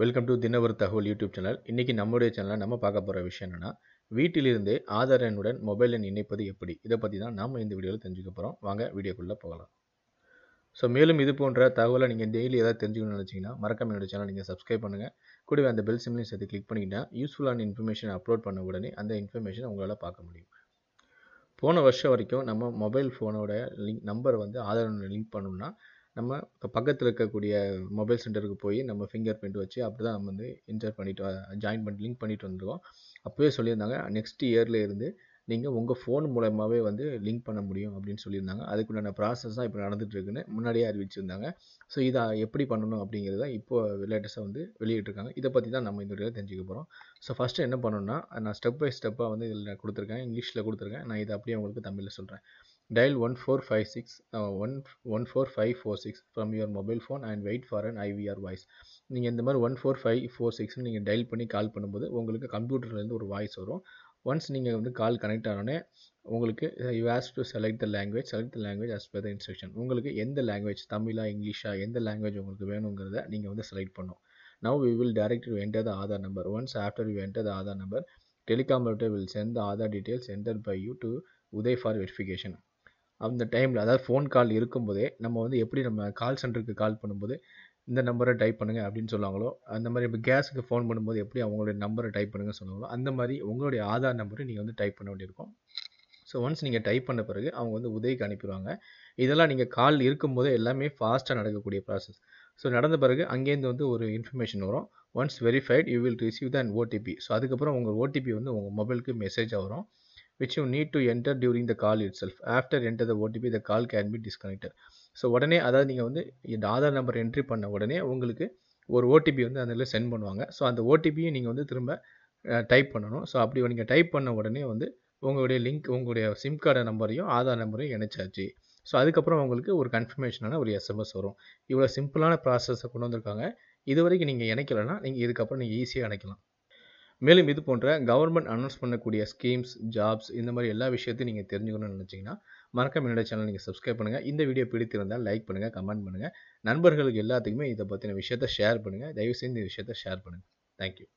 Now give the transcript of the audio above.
Welcome to தினவர் தகவல் YouTube channel. இன்றைக்கி நம்முடைய சேனலில் நம்ம பார்க்க போகிற விஷயம் என்னென்னா வீட்டிலிருந்தே ஆதார் எண்ணுடன் மொபைல் எண் இணைப்பது எப்படி? இதை பற்றி தான் நாம் இந்த வீடியோவில் தெரிஞ்சுக்க போகிறோம் வாங்க வீடியோக்குள்ளே போகலாம். ஸோ மேலும் இது போன்ற தகவலை நீங்கள் டெய்லி ஏதாவது தெரிஞ்சுக்கணும்னு நினச்சிங்கன்னா மறக்காம என்னோட சேனல் நீங்கள் சப்ஸ்கிரைப் பண்ணுங்கள் கூடவே அந்த பெல் சிம்லையும் சேர்த்து கிளிக் பண்ணிக்கிட்டா யூஸ்ஃபுல்லான இன்ஃபர்மேஷன் அப்லோட் பண்ண உடனே அந்த இன்ஃபர்மேஷன் உங்களால் பார்க்க முடியும். போன வருஷம் வரைக்கும் நம்ம மொபைல் ஃபோனோட லிங்க் நம்பர் வந்து ஆதார் லிங்க் பண்ணணும்னா நம்ம பக்கத்தில் இருக்கக்கூடிய மொபைல் சென்டருக்கு போய் நம்ம ஃபிங்கர் பிரிண்ட் வச்சு அப்படி தான் நம்ம வந்து இன்சர்ட் பண்ணிட்டு ஜாயின் பண்ணி லிங்க் பண்ணிட்டு வந்துருவோம் அப்போவே சொல்லியிருந்தாங்க நெக்ஸ்ட் இயரில் இருந்து நீங்கள் உங்கள் ஃபோன் மூலமாகவே வந்து லிங்க் பண்ண முடியும் அப்படின்னு சொல்லியிருந்தாங்க. அதுக்குண்டான ப்ராசஸ் தான் இப்போ நடந்துகிட்ருக்குன்னு முன்னாடியே அறிவிச்சிருந்தாங்க. ஸோ இதை எப்படி பண்ணணும் அப்படிங்கிறத இப்போ லேட்டஸ்ட்டாக வந்து வெளியிட்டிருக்காங்க. இதை பற்றி தான் நம்ம இந்த வீடியோவில் தெரிஞ்சுக்க போகிறோம் ஸோ ஃபஸ்ட்டு என்ன பண்ணணும்னா நான் ஸ்டெப் பை ஸ்டெப்பாக வந்து இதில் கொடுத்துருக்கேன் இங்கிலீஷில் கொடுத்துருக்கேன். நான் இதை அப்படியே உங்களுக்கு தமிழில் சொல்கிறேன் dial one four five six one one four five four six from your mobile phone and wait for an IVR voice நீங்கள் இந்த மாதிரி ஒன் ஃபோர் ஃபைவ் ஃபோர் சிக்ஸ்னு நீங்கள் டயல் பண்ணி கால் பண்ணும்போது உங்களுக்கு கம்ப்யூட்டர்லேருந்து ஒரு வாய்ஸ் வரும். ஒன்ஸ் நீங்கள் வந்து கால் கனெக்ட் ஆனோடனே உங்களுக்கு you has to select the language select the language as per the instruction உங்களுக்கு எந்த லாங்குவேஜ் தமிழா இங்கிலீஷா எந்த லாங்குவேஜ் உங்களுக்கு வேணுங்கிறத நீங்கள் வந்து செலக்ட் பண்ணும். Now we will direct you enter the Aadhaar number once after you enter the Aadhaar number telecom will send the Aadhaar details enter by you to UIDAI for verification அந்த டைமில் அதாவது phone call இருக்கும்போதே நம்ம வந்து எப்படி நம்ம கால் சென்டருக்கு கால் பண்ணும்போது இந்த நம்பரை டைப் பண்ணுங்கள் அப்படின்னு சொல்லுவாங்களோ அந்த மாதிரி இப்போ கேஸுக்கு ஃபோன் பண்ணும்போது எப்படி அவங்களுடைய நம்பரை டைப் பண்ணுங்கள் சொல்லுவாங்களோ அந்த மாதிரி உங்களுடைய ஆதார் நம்பரை நீங்கள் வந்து டைப் பண்ண வேண்டியிருக்கும். ஸோ ஒன்ஸ் நீங்கள் டைப் பண்ண பிறகு அவங்க வந்து உதவிக்கு அனுப்பிடுவாங்க. இதெல்லாம் நீங்கள் கால் இருக்கும்போதே எல்லாமே ஃபாஸ்ட்டாக நடக்கக்கூடிய ப்ராசஸ் ஸோ நடந்த பிறகு அங்கேருந்து வந்து ஒரு இன்ஃபர்மேஷன் வரும். Once verified you will receive then OTP so அதுக்கப்புறம் உங்கள் ஓடிபி வந்து உங்கள் மொபைலுக்கு மெசேஜாக வரும். Which you need to enter during the call itself after enter the OTP the call can be disconnected so உடனே அதாவது நீங்கள் வந்து இந்த ஆதார் நம்பர் என்ட்ரி பண்ண உடனே உங்களுக்கு ஒரு ஓடிபி வந்து அதில் சென்ட் பண்ணுவாங்க. ஸோ அந்த ஓடிபியும் நீங்கள் வந்து திரும்ப டைப் பண்ணணும். ஸோ அப்படி நீங்கள் டைப் பண்ண உடனே வந்து உங்களுடைய லிங்க் உங்களுடைய சிம் கார்டு நம்பரையும் ஆதார் நம்பரையும் இணைச்சாச்சு. ஸோ அதுக்கப்புறம் உங்களுக்கு ஒரு கன்ஃபர்மேஷனான ஒரு எஸ்எம்எஸ் வரும். இவ்வளோ சிம்பிளான ப்ராசஸை கொண்டு வந்திருக்காங்க. இது வரைக்கும் நீங்கள் இணைக்கலைன்னா நீங்கள் இதுக்கப்புறம் நீங்கள் ஈஸியாக இணைக்கலாம். மேலும் இது போன்ற கவர்மெண்ட் அனௌன்ஸ் பண்ணக்கூடிய ஸ்கீம்ஸ் ஜாப்ஸ் இந்த மாதிரி எல்லா விஷயத்தையும் நீங்கள் தெரிஞ்சுக்கணும்னு நினச்சிங்கன்னா மறக்காம என்னோட சேனல் நீங்கள் சப்ஸ்கிரைப் பண்ணுங்கள் இந்த வீடியோ பிடித்திருந்தால் லைக் பண்ணுங்கள் கமெண்ட் பண்ணுங்கள் நண்பர்களுக்கு எல்லாத்துக்குமே இதை பற்றின விஷயத்தை ஷேர் பண்ணுங்கள் தயவுசெய்து இந்த விஷயத்தை ஷேர் பண்ணுங்கள் தேங்க்யூ